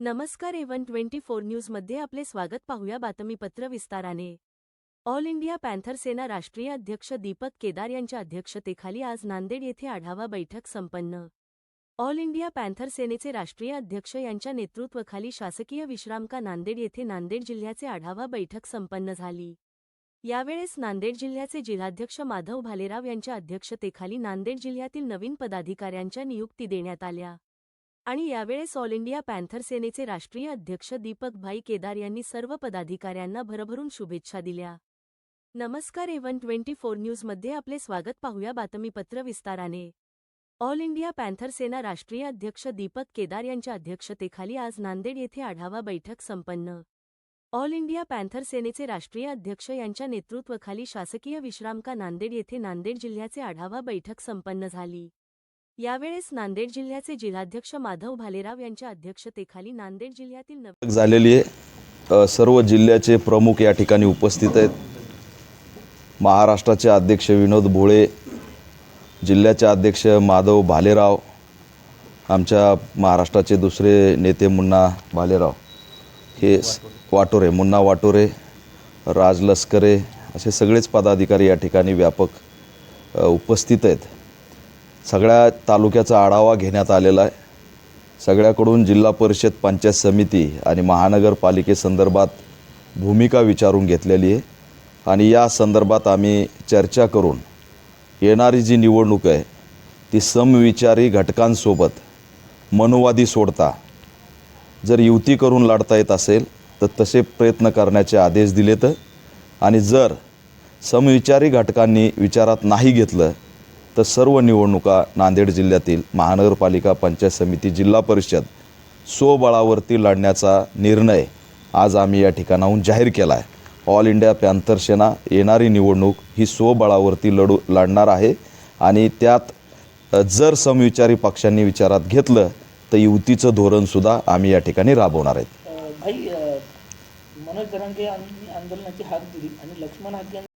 नमस्कार even twenty four न्यूजमध्ये आपले स्वागत पाहूया बातमीपत्र विस्ताराने. ऑल इंडिया पॅन्थर सेना राष्ट्रीय अध्यक्ष दीपक केदार यांच्या अध्यक्षतेखाली आज नांदेड येथे आढावा बैठक संपन्न. ऑल इंडिया पॅन्थर सेनेचे राष्ट्रीय अध्यक्ष यांच्या नेतृत्वाखाली शासकीय विश्रामका नांदेड येथे नांदेड जिल्ह्याचे आढावा बैठक संपन्न झाली. यावेळेस नांदेड जिल्ह्याचे जिल्हाध्यक्ष माधव भालेराव यांच्या अध्यक्षतेखाली नांदेड जिल्ह्यातील नवीन पदाधिकाऱ्यांच्या नियुक्ती देण्यात आल्या. आणि यावेळेस ऑल इंडिया पॅन्थर सेनेचे राष्ट्रीय अध्यक्ष दीपकभाई केदार यांनी सर्व पदाधिकाऱ्यांना भरभरून शुभेच्छा दिल्या. नमस्कार एव्हन ट्वेंटी फोर न्यूजमध्ये आपले स्वागत पाहूया बातमीपत्र विस्ताराने. ऑल इंडिया पॅन्थर सेना राष्ट्रीय अध्यक्ष दीपक केदार यांच्या अध्यक्षतेखाली आज नांदेड येथे आढावा बैठक संपन्न. ऑल इंडिया पॅन्थर सेनेचे राष्ट्रीय अध्यक्ष यांच्या नेतृत्वाखाली शासकीय विश्रामका नांदेड येथे नांदेड जिल्ह्याचे आढावा बैठक संपन्न झाली. यावेळेस नांदेड जिल्ह्याचे जिल्हाध्यक्ष माधव भालेराव यांच्या अध्यक्षतेखाली नांदेड जिल्ह्यातील नवीन झालेली आहे. सर्व जिल्ह्याचे प्रमुख या ठिकाणी उपस्थित आहेत. महाराष्ट्राचे अध्यक्ष विनोद भोळे जिल्ह्याचे अध्यक्ष माधव भालेराव आमच्या महाराष्ट्राचे दुसरे नेते मुन्ना भालेराव. हे वाटोरे मुन्ना वाटोरे राज लस्करे असे सगळेच पदाधिकारी या ठिकाणी व्यापक उपस्थित आहेत. सगळ्या तालुक्याचा आढावा घेण्यात आलेला आहे. सगळ्याकडून जिल्हा परिषद पंचायत समिती आणि महानगरपालिकेसंदर्भात भूमिका विचारून घेतलेली आहे. आणि या संदर्भात आम्ही चर्चा करून येणारी जी निवडणूक आहे ती समविचारी घटकांसोबत मनोवादी सोडता जर युती करून लढता येत असेल तर तसे प्रयत्न करण्याचे आदेश दिलेत. आणि जर समविचारी घटकांनी विचारात नाही घेतलं तर सर्व निवडणुका नांदेड जिल्ह्यातील महानगरपालिका पंचायत समिती जिल्हा परिषद स्वबळावरती लढण्याचा निर्णय आज आम्ही या ठिकाणाहून जाहीर केला आहे ऑल इंडिया पॅन्थर सेना येणारी निवडणूक ही स्वबळावरती लढू लढणार आहे. आणि त्यात जर समविचारी पक्षांनी विचारात घेतलं तर युतीचं धोरणसुद्धा आम्ही या ठिकाणी राबवणार आहेत.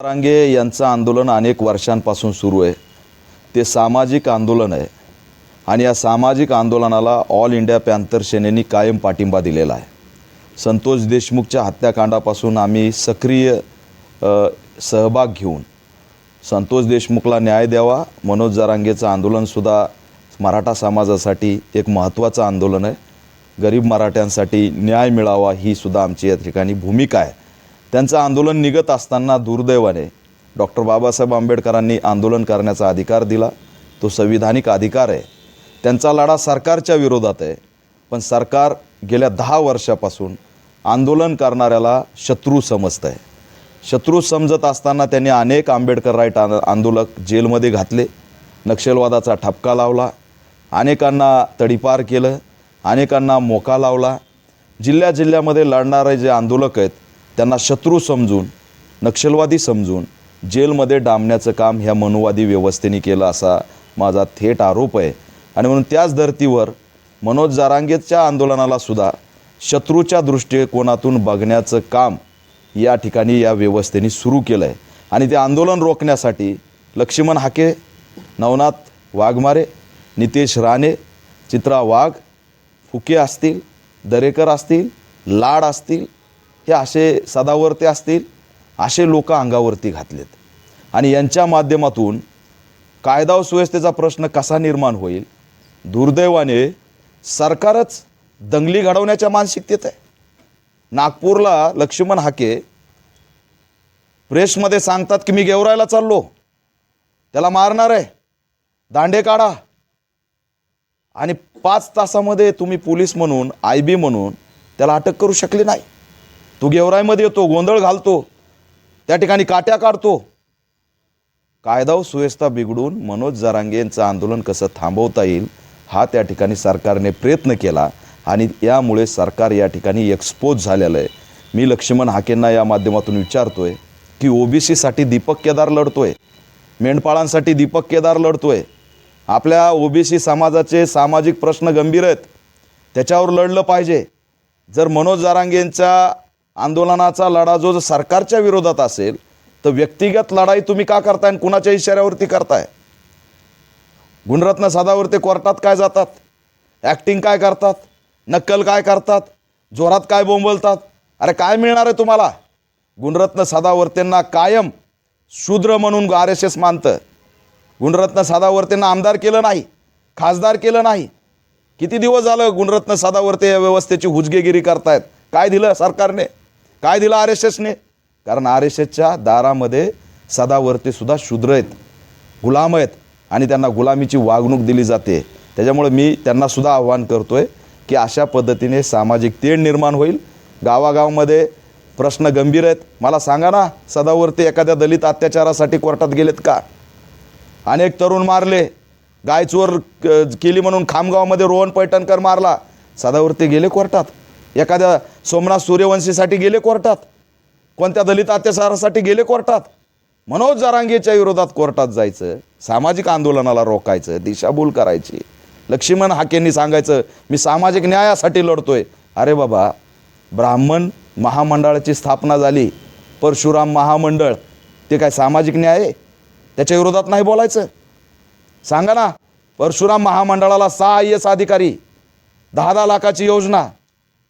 दरांगे यांचं आंदोलन अनेक वर्षांपासून सुरू आहे. ते सामाजिक आंदोलन आहे. आणि या सामाजिक आंदोलनाला ऑल इंडिया पॅन्थर सेनेनी कायम पाठिंबा दिलेला आहे. संतोष देशमुखच्या हत्याकांडापासून आम्ही सक्रिय सहभाग घेऊन संतोष देशमुखला न्याय द्यावा मनोज जरांगेचं आंदोलनसुद्धा मराठा समाजासाठी एक महत्त्वाचं आंदोलन आहे. गरीब मराठ्यांसाठी न्याय मिळावा ही सुद्धा आमची या ठिकाणी भूमिका आहे. त्यांचं आंदोलन निघत असताना दुर्दैवाने डॉक्टर बाबासाहेब आंबेडकरांनी आंदोलन करण्याचा अधिकार दिला. तो संविधानिक अधिकार आहे. त्यांचा लढा सरकारच्या विरोधात आहे. पण सरकार गेल्या दहा वर्षापासून आंदोलन करणाऱ्याला शत्रू समजतं आहे. शत्रू समजत असताना त्यांनी अनेक आंबेडकर राईट आंदोलक जेलमध्ये घातले. नक्षलवादाचा ठपका लावला. अनेकांना तडीपार केलं. अनेकांना मोका लावला. जिल्ह्या जिल्ह्यामध्ये लढणारे जे आंदोलक आहेत त्यांना शत्रू समजून नक्षलवादी समजून जेलमध्ये डांबण्याचं काम ह्या मनुवादी व्यवस्थेने केलं असा माझा थेट आरोप आहे. आणि म्हणून त्याच धर्तीवर मनोज जारांगेच्या आंदोलनाला सुद्धा शत्रूच्या दृष्टिकोनातून बघण्याचं काम या ठिकाणी या व्यवस्थेने सुरू केलं आहे आणि ते आंदोलन रोखण्यासाठी लक्ष्मण हाके नवनाथ वाघमारे नितेश राणे चित्रा वाघ फुके असतील दरेकर असतील लाड असतील हे असे सदावर्ते असतील. असे लोक अंगावरती घातलेत. आणि यांच्या माध्यमातून कायदा व सुव्यवस्थेचा प्रश्न कसा निर्माण होईल? दुर्दैवाने सरकारच दंगली घडवण्याच्या मानसिकतेत आहे. नागपूरला लक्ष्मण हाके प्रेसमध्ये सांगतात की मी गेवरायला चाललो. त्याला मारणार आहे. दांडे काढा. आणि पाच तासामध्ये तुम्ही पोलीस म्हणून आय बी म्हणून त्याला अटक करू शकले नाही. तो गेवराईमध्ये येतो गोंधळ घालतो. त्या ठिकाणी काट्या काढतो. कायदा व सुव्यवस्था बिघडून मनोज जरांगे यांचं आंदोलन कसं थांबवता येईल हा त्या ठिकाणी सरकारने प्रयत्न केला आणि यामुळे सरकार या ठिकाणी एक्सपोज झालेलं आहे. मी लक्ष्मण हाकेंना या माध्यमातून विचारतोय की ओबीसीसाठी दीपक केदार लढतो आहे मेंढपाळांसाठी दीपक केदार लढतो आहे आपल्या ओबीसी समाजाचे सामाजिक प्रश्न गंभीर आहेत त्याच्यावर लढलं पाहिजे. जर मनोज जारांगेंच्या आंदोलनाचा लढा जो जर सरकारच्या विरोधात असेल तर व्यक्तिगत लढाई तुम्ही का करताय आणि कुणाच्या इशाऱ्यावरती करताय? गुणरत्न सदावरती कोर्टात काय जातात? ॲक्टिंग काय करतात? नक्कल काय करतात? जोरात काय बोंबलतात अरे काय मिळणार आहे तुम्हाला? गुणरत्न सदावर्तेंना कायम शूद्र म्हणून आर एस एस मानतं गुणरत्न सदावर्तेंना आमदार केलं नाही खासदार केलं नाही. किती दिवस झालं गुणरत्न सदावर्ते या व्यवस्थेची हुजगेगिरी करतायत? काय दिलं सरकारने? काय दिलं आर एस एसने? कारण आर एस एसच्या दारामध्ये सदावर्ते सुद्धा शूद्र आहेत गुलाम आहेत आणि त्यांना गुलामीची वागणूक दिली जाते. त्याच्यामुळे मी त्यांना सुद्धा आव्हान आहे की अशा पद्धतीने सामाजिक तेढ निर्माण होईल. गावागावामध्ये प्रश्न गंभीर आहेत. मला सांगा ना सदावर्ती एखाद्या दलित अत्याचारासाठी कोर्टात गेलेत का? अनेक तरुण मारले. गायचोर क- केली म्हणून खामगावमध्ये रोहन पैठणकर मारला. सदावरती गेले कोर्टात? एखाद्या सोमनाथ सूर्यवंशीसाठी गेले कोर्टात. कोणत्या दलित अत्याचारासाठी गेले कोर्टात. मनोज जारांगेच्या विरोधात कोर्टात जायचं सामाजिक आंदोलनाला रोखायचं दिशाभूल करायची. लक्ष्मण हाकेंनी सांगायचं मी सामाजिक न्यायासाठी लढतोय. अरे बाबा ब्राह्मण महामंडळाची स्थापना झाली. परशुराम महामंडळ ते काय सामाजिक न्याय? आहे त्याच्या विरोधात नाही बोलायचं. सांगा ना परशुराम महामंडळाला सहा आय एस अधिकारी दहा दहा लाखाची योजना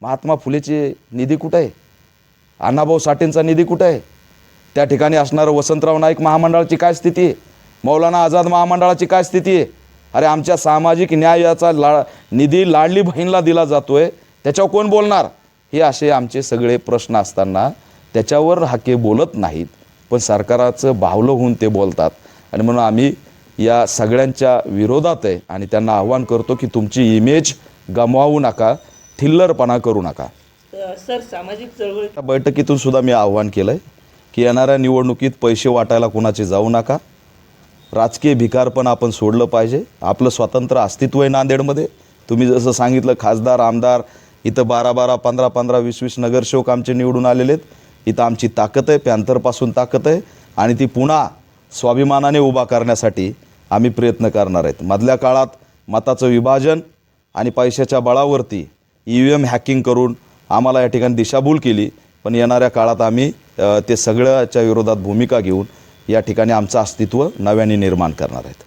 महात्मा फुलेची निधी कुठं आहे? अण्णाभाऊ साठेंचा निधी कुठं आहे? त्या ठिकाणी असणारं वसंतराव नाईक महामंडळाची काय स्थिती आहे? मौलाना आझाद महामंडळाची काय स्थिती आहे? अरे आमच्या सामाजिक न्यायाचा ला निधी लाडली बहीणला दिला जातो आहे त्याच्यावर कोण बोलणार? हे असे आमचे सगळे प्रश्न असताना त्याच्यावर हाके बोलत नाहीत. पण सरकाराचं बावलं होऊन ते बोलतात. आणि म्हणून आम्ही या सगळ्यांच्या विरोधात आहे आणि त्यांना आव्हान करतो की तुमची इमेज गमवावू नका. थिल्लरपणा करू नका. सर सामाजिक चळवळी बैठकीतून सुद्धा मी आव्हान केलं आहे की येणाऱ्या निवडणुकीत पैसे वाटायला कुणाचे जाऊ नका. राजकीय भिकारपण आपण सोडलं पाहिजे. आपलं स्वतंत्र अस्तित्व आहे नांदेडमध्ये. तुम्ही जसं सांगितलं खासदार आमदार इथं बारा बारा पंधरा पंधरा वीस वीस नगरसेवक आमचे निवडून आलेले आहेत. इथं आमची ताकद आहे पॅन्थरपासून ताकद आहे आणि ती पुन्हा स्वाभिमानाने उभा करण्यासाठी आम्ही प्रयत्न करणार आहेत. मधल्या काळात मताचं विभाजन आणि पैशाच्या बळावरती ई व्ही एम हॅकिंग करून आम्हाला या ठिकाणी दिशाभूल केली. पण येणाऱ्या काळात आम्ही ते सगळ्याच्या विरोधात भूमिका घेऊन या ठिकाणी आमचं अस्तित्व नव्याने निर्माण करणार आहेत.